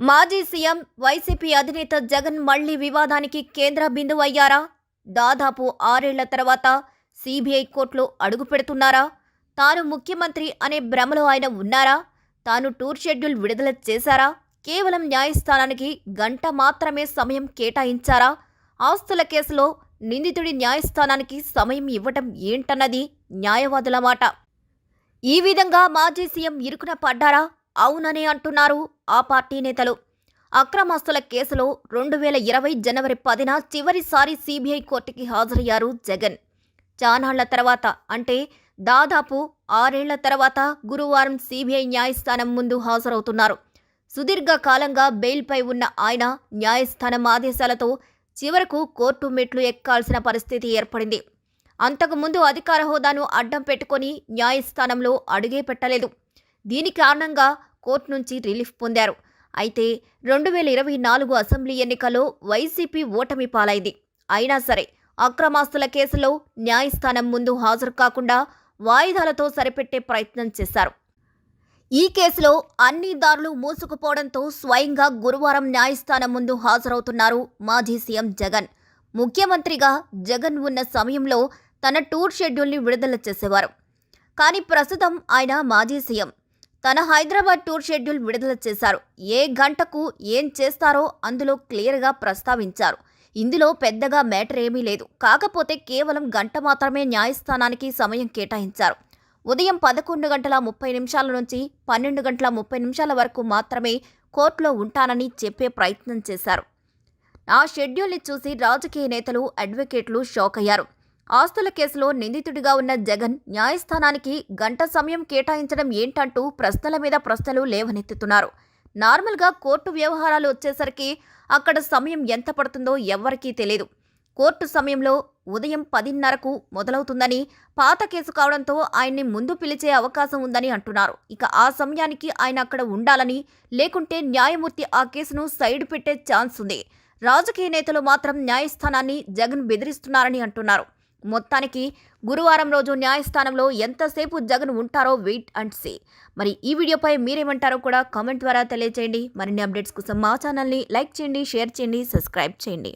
మాజీ CM YCP అధినేత జగన్ మళ్ళీ వివాదానికి కేంద్ర బిందువు అయ్యారా దాదాపు ఆరేళ్ళ తర్వాత సిబిఐ కోర్టులో అడుగు పెడుతున్నారా? తాను ముఖ్యమంత్రి అనే భ్రమలో ఆయన ఉన్నారా? తాను టూర్ షెడ్యూల్ విడుదల చేశారా? కేవలం న్యాయస్థానానికి గంట మాత్రమే సమయం కేటాయించారా? ఆస్తుల కేసులో నిందితుడి న్యాయస్థానానికి సమయం ఇవ్వటం ఏంటన్నది న్యాయవాదుల మాట. ఈ విధంగా మాజీ సీఎం ఇరుకున పడ్డారా? అవుననే అంటున్నారు ఆ పార్టీ నేతలు. అక్రమాస్తుల కేసులో రెండు వేల ఇరవై జనవరి పదిన చివరిసారి సిబిఐ కోర్టుకి హాజరయ్యారు జగన్. చానాళ్ళ తర్వాత అంటే దాదాపు ఆరేళ్ళ తర్వాత గురువారం సిబిఐ న్యాయస్థానం ముందు హాజరవుతున్నారు. సుదీర్ఘకాలంగా బెయిల్పై ఉన్న ఆయన న్యాయస్థానం ఆదేశాలతో చివరకు కోర్టు మెట్లు ఎక్కాల్సిన పరిస్థితి ఏర్పడింది. అంతకుముందు అధికార హోదాను అడ్డం పెట్టుకొని న్యాయస్థానంలో అడుగే పెట్టలేదు. దీని కారణంగా కోర్టు నుంచి రిలీఫ్ పొందారు. అయితే రెండు వేల ఇరవై నాలుగు అసెంబ్లీ ఎన్నికల్లో వైసీపీ ఓటమి పాలైంది. అయినా సరే అక్రమాస్తుల కేసులో న్యాయస్థానం ముందు హాజరు కాకుండా వాయిదాలతో సరిపెట్టే ప్రయత్నం చేశారు. ఈ కేసులో అన్ని దారులు మూసుకుపోవడంతో స్వయంగా గురువారం న్యాయస్థానం ముందు హాజరవుతున్నారు మాజీ సీఎం జగన్. ముఖ్యమంత్రిగా జగన్ ఉన్న సమయంలో తన టూర్ షెడ్యూల్ని విడుదల చేసేవారు. కానీ ప్రస్తుతం ఆయన మాజీ సీఎం. తన హైదరాబాద్ టూర్ షెడ్యూల్ విడుదల చేశారు. ఏ గంటకు ఏం చేస్తారో అందులో క్లియర్గా ప్రస్తావించారు. ఇందులో పెద్దగా మ్యాటర్ ఏమీ లేదు. కాకపోతే కేవలం గంట మాత్రమే న్యాయస్థానానికి సమయం కేటాయించారు. ఉదయం పదకొండు గంటల ముప్పై నిమిషాల నుంచి పన్నెండు గంటల ముప్పై నిమిషాల వరకు మాత్రమే కోర్టులో ఉంటానని చెప్పే ప్రయత్నం చేశారు. ఆ షెడ్యూల్ని చూసి రాజకీయ నేతలు అడ్వకేట్లు షాక్ అయ్యారు ఆస్తుల కేసులో నిందితుడిగా ఉన్న జగన్ న్యాయస్థానానికి గంట సమయం కేటాయించడం ఏంటంటూ ప్రశ్నల మీద ప్రశ్నలు లేవనెత్తుతున్నారు. నార్మల్గా కోర్టు వ్యవహారాలు వచ్చేసరికి అక్కడ సమయం ఎంత పడుతుందో ఎవ్వరికీ తెలియదు కోర్టు సమయంలో ఉదయం పదిన్నరకు మొదలవుతుందని పాత కేసు కావడంతో ఆయన్ని ముందు పిలిచే అవకాశం ఉందని అంటున్నారు. ఇక ఆ సమయానికి ఆయన అక్కడ ఉండాలని లేకుంటే న్యాయమూర్తి ఆ కేసును సైడ్ పెట్టే ఛాన్స్ ఉంది. రాజకీయ నేతలు మాత్రం న్యాయస్థానాన్ని జగన్ బెదిరిస్తున్నారని అంటున్నారు. మొత్తానికి గురువారం రోజు న్యాయస్థానంలో ఎంతసేపు జగన్ ఉంటారో వెయిట్ అండ్ సే. మరి ఈ వీడియోపై మీరేమంటారో కూడా కామెంట్ ద్వారా తెలియచేయండి. మరిన్ని అప్డేట్స్ కోసం మా ఛానల్ని లైక్ చేయండి షేర్ చేయండి సబ్స్క్రైబ్ చేయండి.